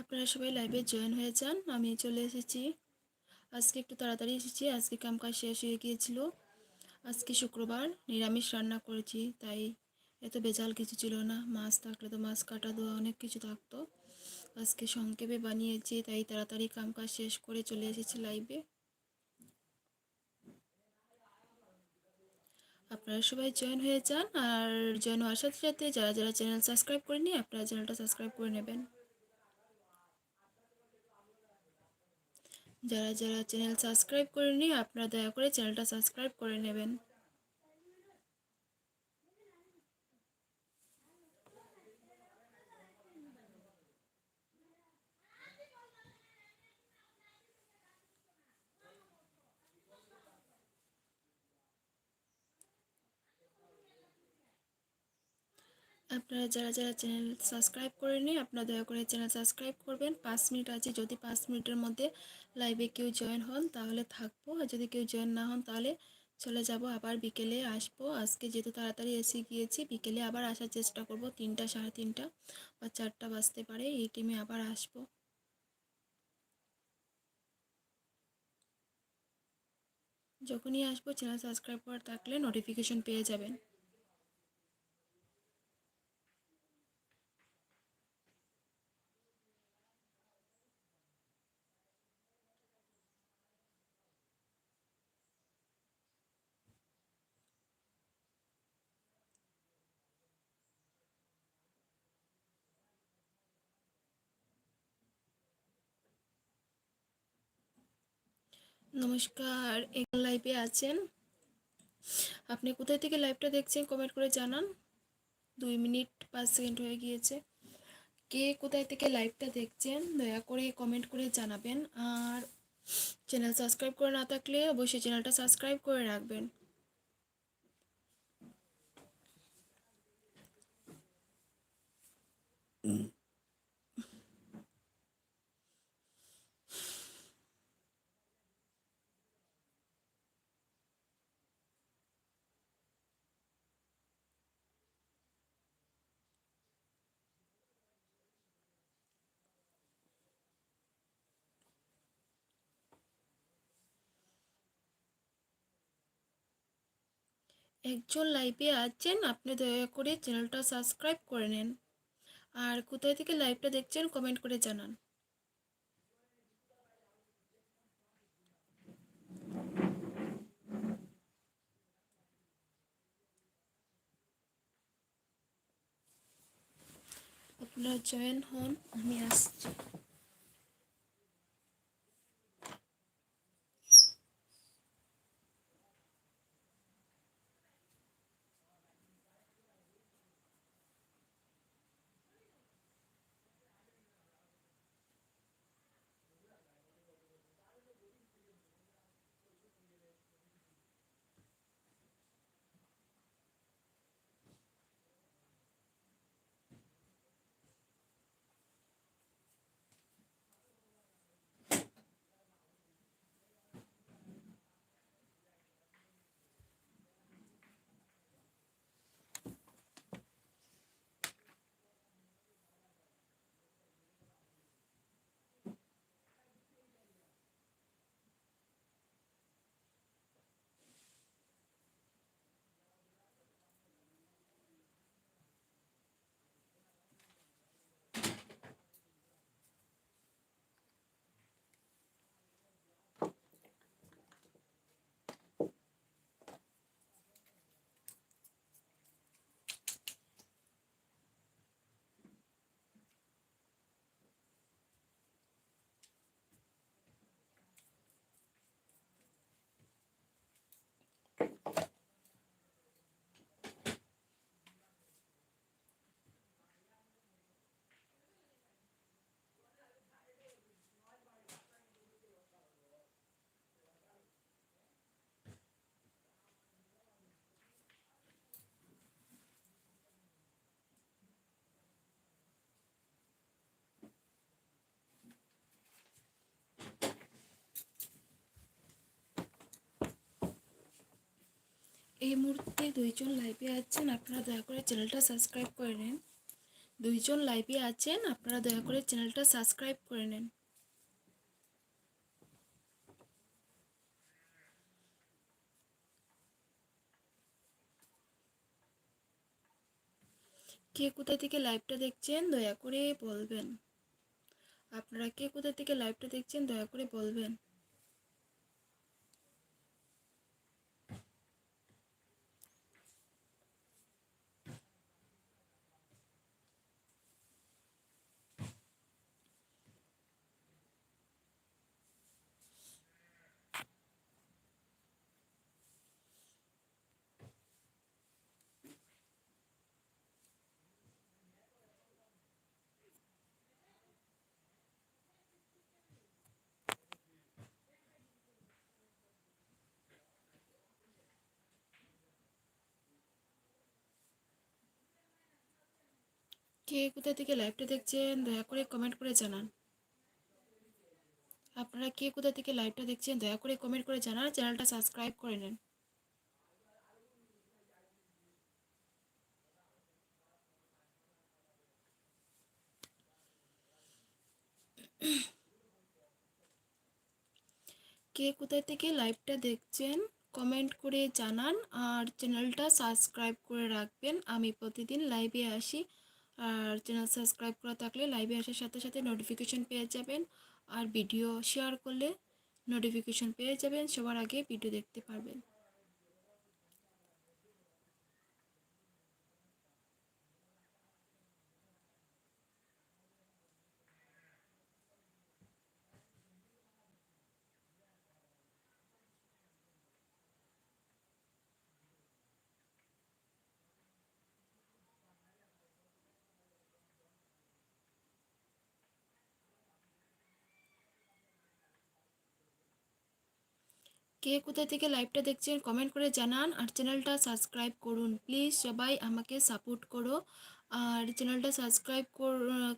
আপনারা সবাই লাইভে জয়েন হয়ে যান, আমি চলে এসেছি। আজকে একটু তাড়াতাড়ি এসেছি, আজকে কামকাজ শেষ হয়ে গিয়েছিল। আজকে শুক্রবার, নিরামিষ রান্না করেছি, তাই এত বেজাল কিছু ছিল না। মাছ থাকলে তো মাছ কাটা দেওয়া অনেক কিছু থাকতো। আজকে সংক্ষেপে বানিয়েছি, তাই তাড়াতাড়ি কামকাজ শেষ করে চলে এসেছি লাইভে আপনারা সবাই জয়েন হয়ে যান, আর জয়েন হওয়ার সাথে সাথে যারা যারা চ্যানেল সাবস্ক্রাইব করেনি আপনারা চ্যানেলটা সাবস্ক্রাইব করে নেবেন। যারা যারা চ্যানেল সাবস্ক্রাইব করেনি আপনারা দয়া করে চ্যানেলটা সাবস্ক্রাইব করে নেবেন। আপনারা যারা যারা চ্যানেল সাবস্ক্রাইব করেনি আপনারা দয়া করে চ্যানেল সাবস্ক্রাইব করবেন। পাঁচ মিনিট আছে, যদি পাঁচ মিনিটের মধ্যে লাইভে কেউ জয়েন হন, তাহলে থাকব। আর যদি কেউ জয়েন না হন, তাহলে চলে যাব, আবার বিকেলে আসব। আজকে যেহেতু তাড়াতাড়ি এসে গিয়েছি, বিকেলে আবার আসার চেষ্টা করব। তিনটা, সাড়ে তিনটা বা চারটা বাজতে পারে, এই টিমে আবার আসব। যখনই আসব, চ্যানেল সাবস্ক্রাইব করা থাকলে নোটিফিকেশন পেয়ে যাবেন। নমস্কার, এখন লাইভে আছেন। আপনি কোথায় থেকে লাইভটা দেখছেন কমেন্ট করে জানান। দুই মিনিট পাঁচ সেকেন্ড হয়ে গিয়েছে। কে কোথায় থেকে লাইভটা দেখছেন, দয়া করে কমেন্ট করে জানাবেন। আর চ্যানেল সাবস্ক্রাইব করে না থাকলে অবশ্যই চ্যানেলটা সাবস্ক্রাইব করে রাখবেন। একজন লাইভে আছেন, আপনি দয়া করে চ্যানেলটা সাবস্ক্রাইব করে নেন। আর কোথায় থেকে লাইভটা দেখছেন, কমেন্ট করে জানান। আপনারা জয়েন হন, আমি আসছি। এই মুহূর্তে দুইজন লাইভে আছেন, আপনারা দয়া করে চ্যানেলটা সাবস্ক্রাইব করে নিন। দুইজন লাইভে আছেন, আপনারা দয়া করে চ্যানেলটা সাবস্ক্রাইব করে নেন। কে কোথা থেকে লাইভটা দেখছেন, দয়া করে বলবেন। আপনারা কে কোথা থেকে লাইভটা দেখছেন, দয়া করে বলবেন। কে কোথা থেকে লাইভটা দেখছেন, দয়া করে কমেন্ট করে জানান। আপনারা কে কোথা থেকে লাইভটা দেখছেন, দয়া করে কমেন্ট করে জানান, চ্যানেলটা সাবস্ক্রাইব করে নেন। কে কোথায় থেকে লাইভটা দেখছেন কমেন্ট করে জানান, আর চ্যানেলটা সাবস্ক্রাইব করে রাখবেন। আমি প্রতিদিন লাইভে আসি। আর চ্যানেল সাবস্ক্রাইব করা থাকলে লাইভে আসার সাথে সাথে নোটিফিকেশন পেয়ে যাবেন। আর ভিডিও শেয়ার করলে নোটিফিকেশন পেয়ে যাবেন, সবার আগে ভিডিও দেখতে পারবেন। কে কোথা থেকে লাইভটা দেখছেন কমেন্ট করে জানান আর চ্যানেলটা সাবস্ক্রাইব করুন। প্লিজ সবাই আমাকে সাপোর্ট করো আর চ্যানেলটা সাবস্ক্রাইব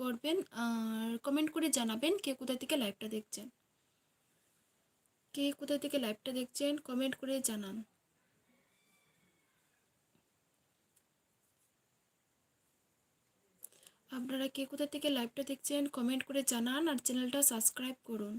করবেন আর কমেন্ট করে জানাবেন কে কোথা থেকে লাইভটা দেখছেন। কে কোথা থেকে লাইভটা দেখছেন কমেন্ট করে জানান। আপনারা কে কোথা থেকে লাইভটা দেখছেন কমেন্ট করে জানান আর চ্যানেলটা সাবস্ক্রাইব করুন।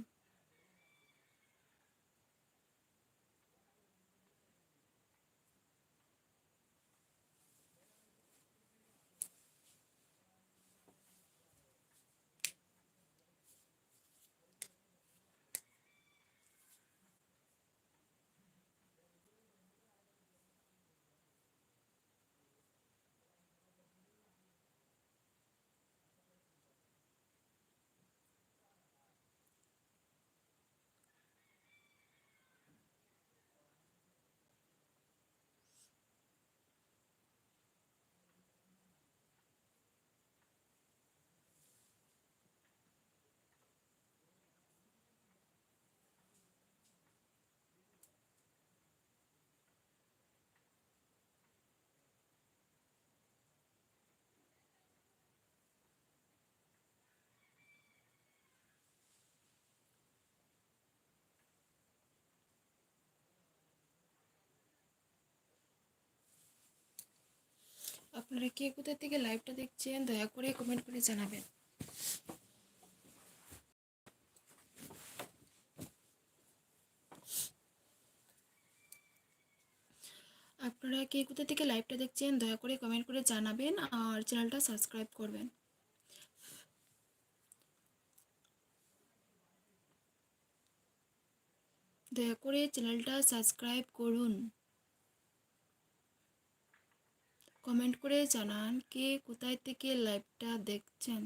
আপনারা কে কোথা থেকে লাইভটা দেখছেন, দয়া করে কমেন্ট করে জানাবেন। আপনারা কে কোথা থেকে লাইভটা দেখছেন, দয়া করে কমেন্ট করে জানাবেন আর চ্যানেলটা সাবস্ক্রাইব করবেন। দয়া করে চ্যানেলটা সাবস্ক্রাইব করুন। কমেন্ট করে জানান কে কোথায় থেকে লাইভটা দেখছেন।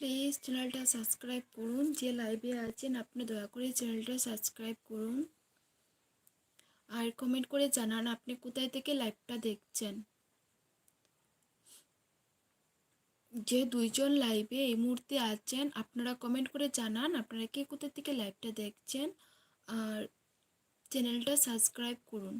প্লিজ চ্যানেলটা সাবস্ক্রাইব করুন, যে লাইভে আছেন আপনি দয়া করে চ্যানেলটা সাবস্ক্রাইব করুন। আর কমেন্ট করে জানান আপনি কোথায় থেকে লাইভটা দেখছেন। যে দুইজন লাইভে এই মুহূর্তে আছেন, আপনারা কমেন্ট করে জানান আপনারা কে কোথা থেকে লাইভটা দেখছেন। আর চ্যানেলটা সাবস্ক্রাইব করুন।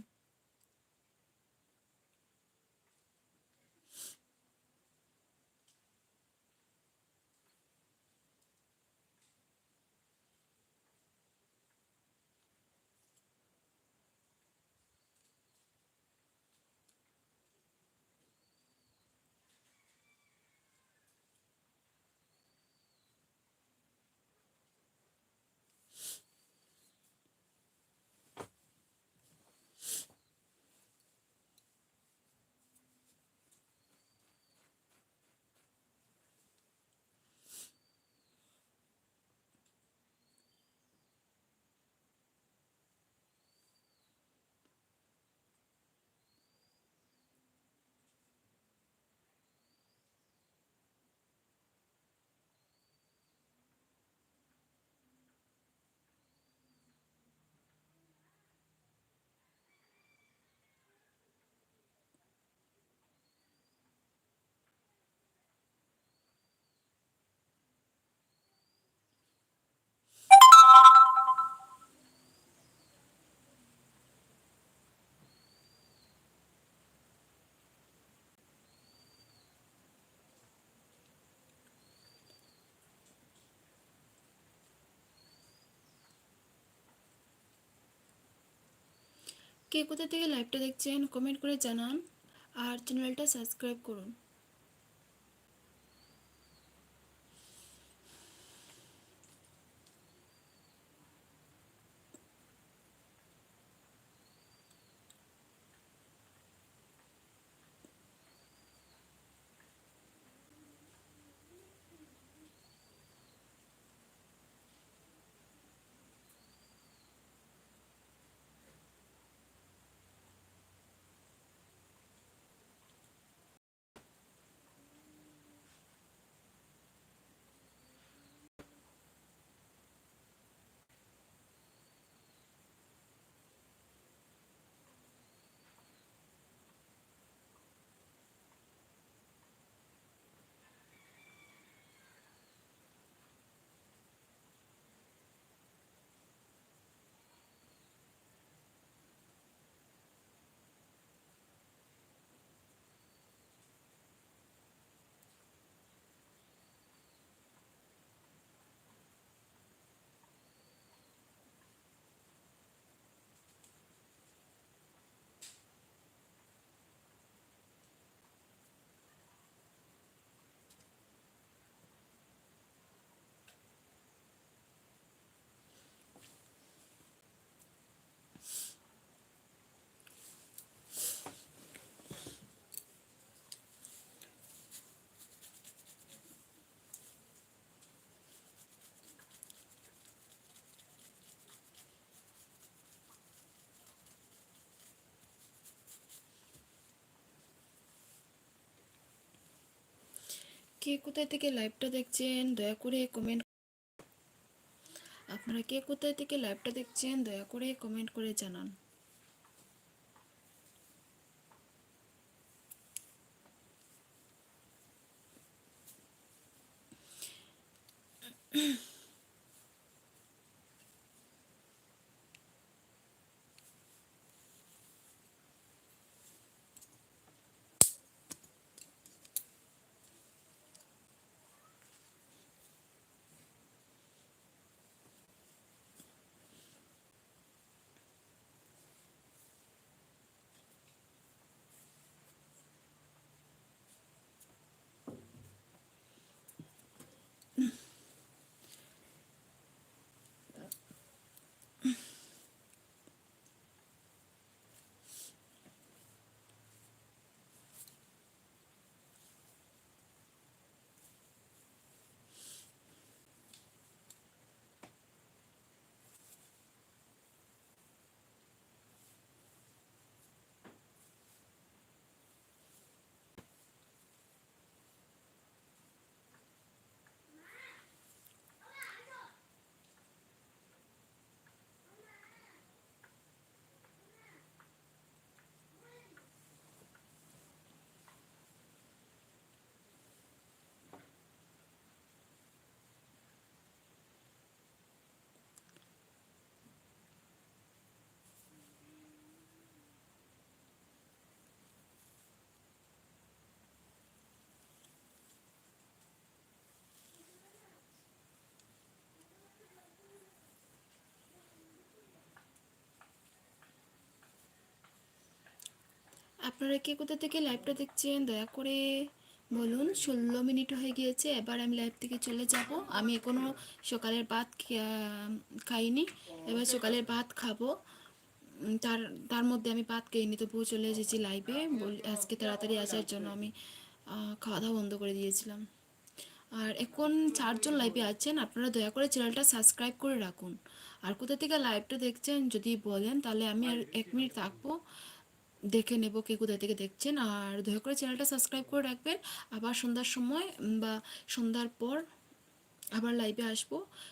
কে কোথা থেকে লাইভটা দেখছেন কমেন্ট করে জানান। আর চ্যানেলটা সাবস্ক্রাইব করুন। কে কোথায় থেকে লাইভটা দেখছেন, দয়া করে কমেন্ট আপনারা কে কোথায় থেকে লাইভটা দেখছেন, দয়া করে কমেন্ট করে জানান Mm-hmm. আপনারা কে কোথা থেকে লাইভটা দেখছেন? দয়া করে বলুন, ষোলো মিনিট হয়ে গিয়েছে, এবার আমি লাইভ থেকে চলে যাব। আমি এখনও সকালের ভাত খাইনি। এবার সকালের ভাত খাব। তার তার মধ্যে আমি ভাত খেয়ে নিতে তবুও চলে এসেছি লাইভে আজকে তাড়াতাড়ি আসার জন্য আমি খাওয়া দাওয়া বন্ধ করে দিয়েছিলাম। আর এখন চারজন লাইভে আছেন, আপনারা দয়া করে চ্যানেলটা সাবস্ক্রাইব করে রাখুন। আর কোথা থেকে লাইভটা দেখছেন, যদি বলেন, তাহলে আমি আর এক মিনিট থাকব। দেখে নেব কে কোথায় থেকে দেখছেন। আর দয়া করে চ্যানেলটা সাবস্ক্রাইব করে রাখবেন। আবার সন্ধ্যার সময় বা সন্ধ্যার পর আবার লাইভে আসব,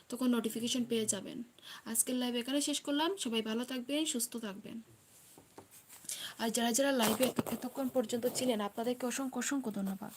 তখন নোটিফিকেশন পেয়ে যাবেন। আজকের লাইভ এখানে শেষ করলাম। সবাই ভালো থাকবেন, সুস্থ থাকবেন। আর যারা যারা লাইভে এতক্ষণ পর্যন্ত ছিলেন, আপনাদেরকে অসংখ্য অসংখ্য ধন্যবাদ।